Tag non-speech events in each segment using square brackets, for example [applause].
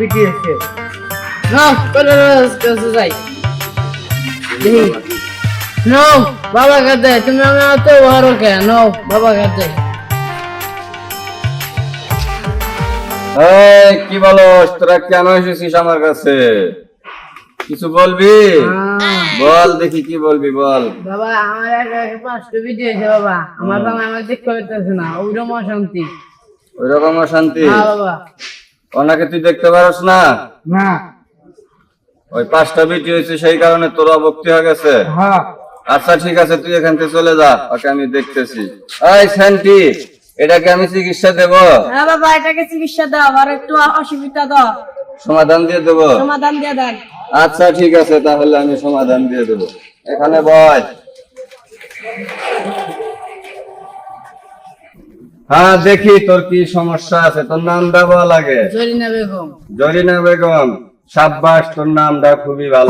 বিটি আছে। করে কাছে যাই। নো বাবা তুমি আমি অত বড় কে নো বাবা এই কি বলো তোরা কেন এসেছিস আমার কাছে? কিছু বলবি? বল দেখি কি বলবি বল। বাবা আমার একা একা পাঁচটা বিটি আছে বাবা। আমার তো আমার দেখতে পাইতেছে না ওইরকম অশান্তি। ওই রকম শান্তি হ্যাঁ ওনাকে তুই দেখতে পারস না? না। ওই পাঁচটা বিটি হয়েছে সেই কারণে তোর অবক্তি হয়ে গেছে? হ্যাঁ। আচ্ছা ঠিক আছে তুই এখান থেকে চলে যা। ওকে আমি দেখতেছি। এই শান্তি এটাকে আমি চিকিৎসা দেব? হ্যাঁ বাবা এটাকে চিকিৎসা দাও আর একটু অসুবিধা দাও। সমাধান দিয়ে দেবো? সমাধান দিয়ে দেন। আচ্ছা ঠিক আছে তাহলে আমি সমাধান দিয়ে দেবো। এখানে বয়। হ্যাঁ দেখি তোর কি সমস্যা আছে। তোর নাম বল লাগে। জরিনা বেগম। জরিনা বেগম সাব্বাস তোর নামটা খুবই ভালো।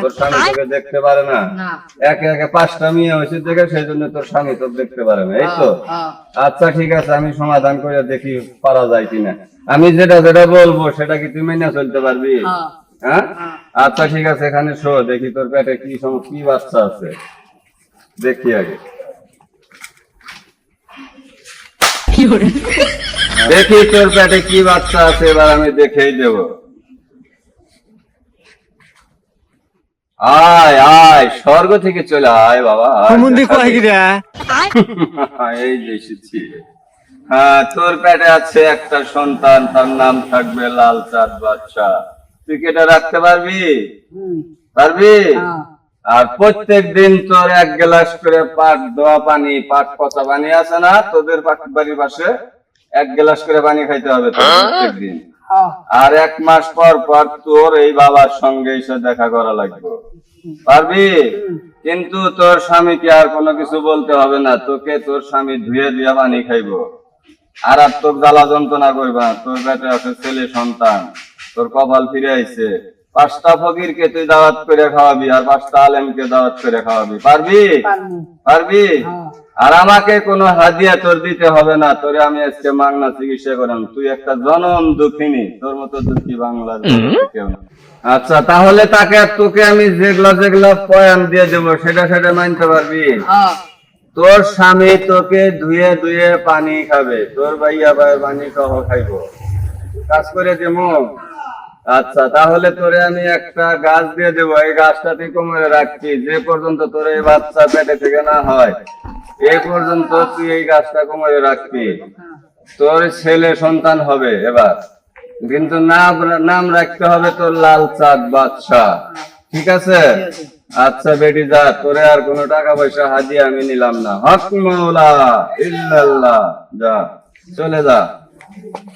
তোর স্বামী তোকে দেখতে পারে না। না। একে একে পাঁচটা মেয়ে হয়েছে দেখে সেই জন্য তোর স্বামী তোর দেখতে পারে না। এই তো? হ্যাঁ আচ্ছা ঠিক আছে আমি সমাধান করে দেখি পারা যায় কিনা। আমি যেটা যেটা বলব সেটা কি তুই মেনে চলতে পারবি? হ্যাঁ? হ্যাঁ। আচ্ছা ঠিক আছে এখানে শো দেখি তোর পেটে কি সম- কি বাচ্চা আছে। দেখি আগে। দেখি তোর পেটে কি বাচ্চা আছে এবার আমি দেখেই দেব। আয় আয় স্বর্গ থেকে চলে আয় বাবা [laughs] এই যে এসেছি। হ্যাঁ তোর পেটে আছে একটা সন্তান তার নাম থাকবে লাল চাঁদ বাচ্চা তুই কি এটা রাখতে পারবি? পারবি? আর প্রত্যেক দিন তোর এক গ্লাস করে পাট দোয়া পানি পাট পচা পানি আছে না তোদের পাট- বাড়ির পাশে এক গ্লাস করে পানি খাইতে হবে প্রত্যেক দিন। আর এক মাস পর পর তোর এই বাবার সঙ্গে এসে দেখা করা লাগবে। পারবি? কিন্তু তোর স্বামীকে আর কোনো কিছু বলতে হবে না তোকে তোর স্বামী ধুয়ে দিয়া পানি খাইবো। আর আর তোর জ্বালা যন্ত্রণা করবা তোর পেটে আছে ছেলে সন্তান তোর কপাল ফিরে আইছে। পাঁচটা ফকিরকে তুই দাওয়াত করে খাওয়াবি আর পাঁচটা আলেমকে দাওয়াত করে খাওয়াবি। পারবি? পারবি। আর আমাকে কোনো হাদিয়া তোর দিতে হবে না। তোরে আমি আজকে মাংনা চিকিৎসা করাম। তুই একটা জনম দুঃখিনী। তোর মতো দুঃখী বাংলার কেউ না। আচ্ছা তাহলে তাকে তোকে আমি যেগুলা যেগুলা পয়ান দিয়ে দেবো সেটা সেটা মানতে পারবি? হ্যাঁ। তোর স্বামী তোকে ধুয়ে ধুয়ে পানি খাবে। তোর ভাইয়া ভাই পানি সহ খাইব। কাজ করে দেবো। আচ্ছা তাহলে তোরে আমি একটা গাছ দিয়ে দেবো। এই গাছটা তুই কোমরে রাখছি যে পর্যন্ত তোর এই বাচ্চা পেটে থেকে না হয়। এই পর্যন্ত তুই এই গাছটা কোমরে রাখবি। তোর ছেলে সন্তান হবে এবার। কিন্তু নাম নাম রাখতে হবে তোর লাল চাঁদ বাদশা ঠিক আছে? আচ্ছা বেটি, যা। তোরে আর কোনো টাকা পয়সা হাজিয়ে আমি নিলাম না। হক মাওলা ইল্লাল্লাহ। যা, চলে যা।